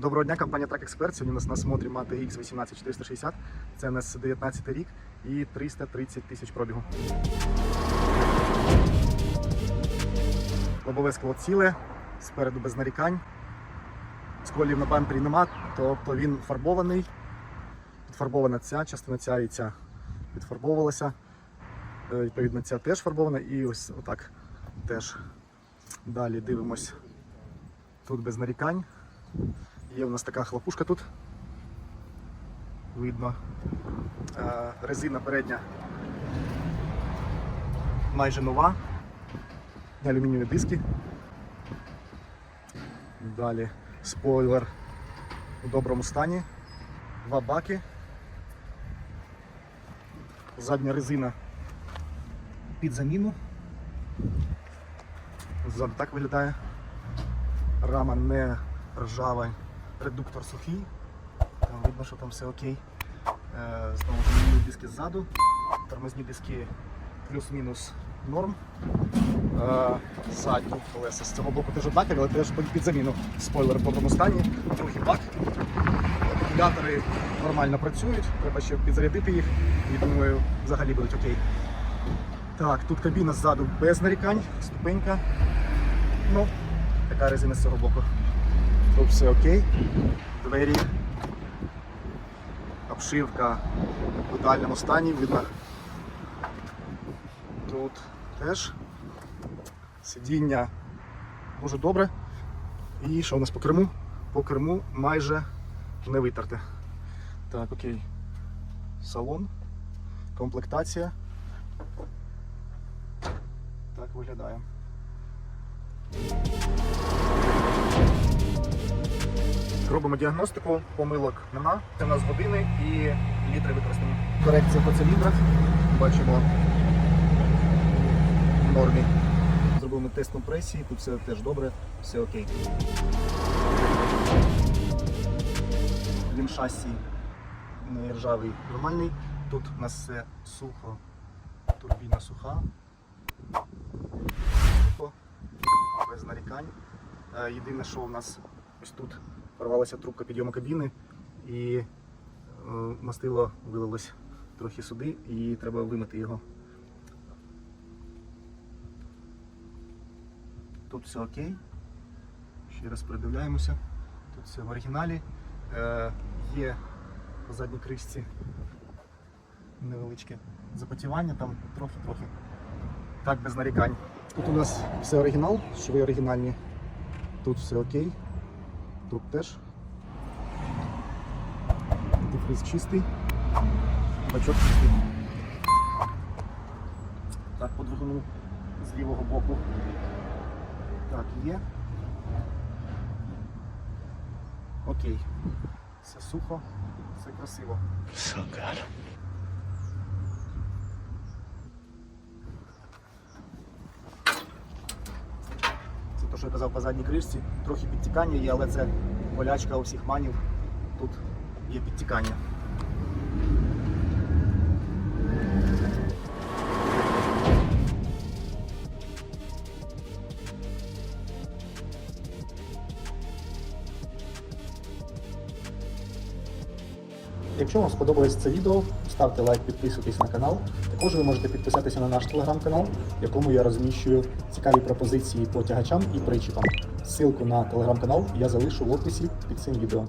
Доброго дня, компанія Track Expert. Сьогодні у нас на смотрі мати X18460. Це у нас 19 рік і 330 тисяч пробігу. Лобове скло ціле, спереду без нарікань. Сколів на бампері нема, тобто він фарбований. Підфарбована ця, частина ця і ця підфарбовувалася. Е, Відповідно, ця теж фарбована і ось отак теж. Далі дивимось. Тут без нарікань. Є у нас така хлопушка тут. Видно. Е, Резина передня майже нова. Алюмінієві диски. Далі спойлер у доброму стані. Два баки. Задня резина під заміну. Ззаду так виглядає. Рама не ржава, редуктор сухий. Там видно, що там все окей. Е, Знову замінили диски ззаду. Тормозні диски плюс-мінус норм. Е, Задні колеса з цього боку теж однакові, але теж під заміну. Спойлер в доброму стані. Другий бак. Акумулятори нормально працюють, треба ще підзарядити їх і думаю, взагалі будуть окей. Так, тут кабіна ззаду без нарікань, ступенька. Ну, така резина з цього боку. Тут все окей. Двері. Обшивка в ідеальному стані, видно. Тут теж сидіння дуже добре. І що у нас по керму? По керму майже не витерте. Так, окей. Салон, комплектація. Так виглядає. Робимо діагностику, помилок нема. Це у нас години і літри використані. Корекція по циліндрах. Бачимо в нормі. Зробимо тест компресії, тут все теж добре, все окей. Він шасі ржавий, нормальний. Тут у нас все сухо, турбіна суха. Без нарікань. Е, Єдине, що у нас ось тут порвалася трубка підйому кабіни і е, мастило вилилось трохи сюди і треба вимити його. Тут все окей. Ще раз передивляємося. Тут все в оригіналі. Е, є по задній кришці невеличке запотівання, там трохи-трохи. Так, без нарікань. Тут у нас все оригінал, шви оригінальні. Тут все окей. Тут теж. Дифриз чистий. Бачок чистий. Так, по з лівого боку. Так, є. Окей. Все сухо, все красиво. So good. Що я казав по задній кришці. Трохи підтікання є, але це болячка у всіх манів. Тут є підтікання. Якщо вам сподобалось це відео, ставте лайк, підписуйтесь на канал. Також ви можете підписатися на наш телеграм-канал, в якому я розміщую цікаві пропозиції по тягачам і причіпам. Силку на телеграм-канал я залишу в описі під цим відео.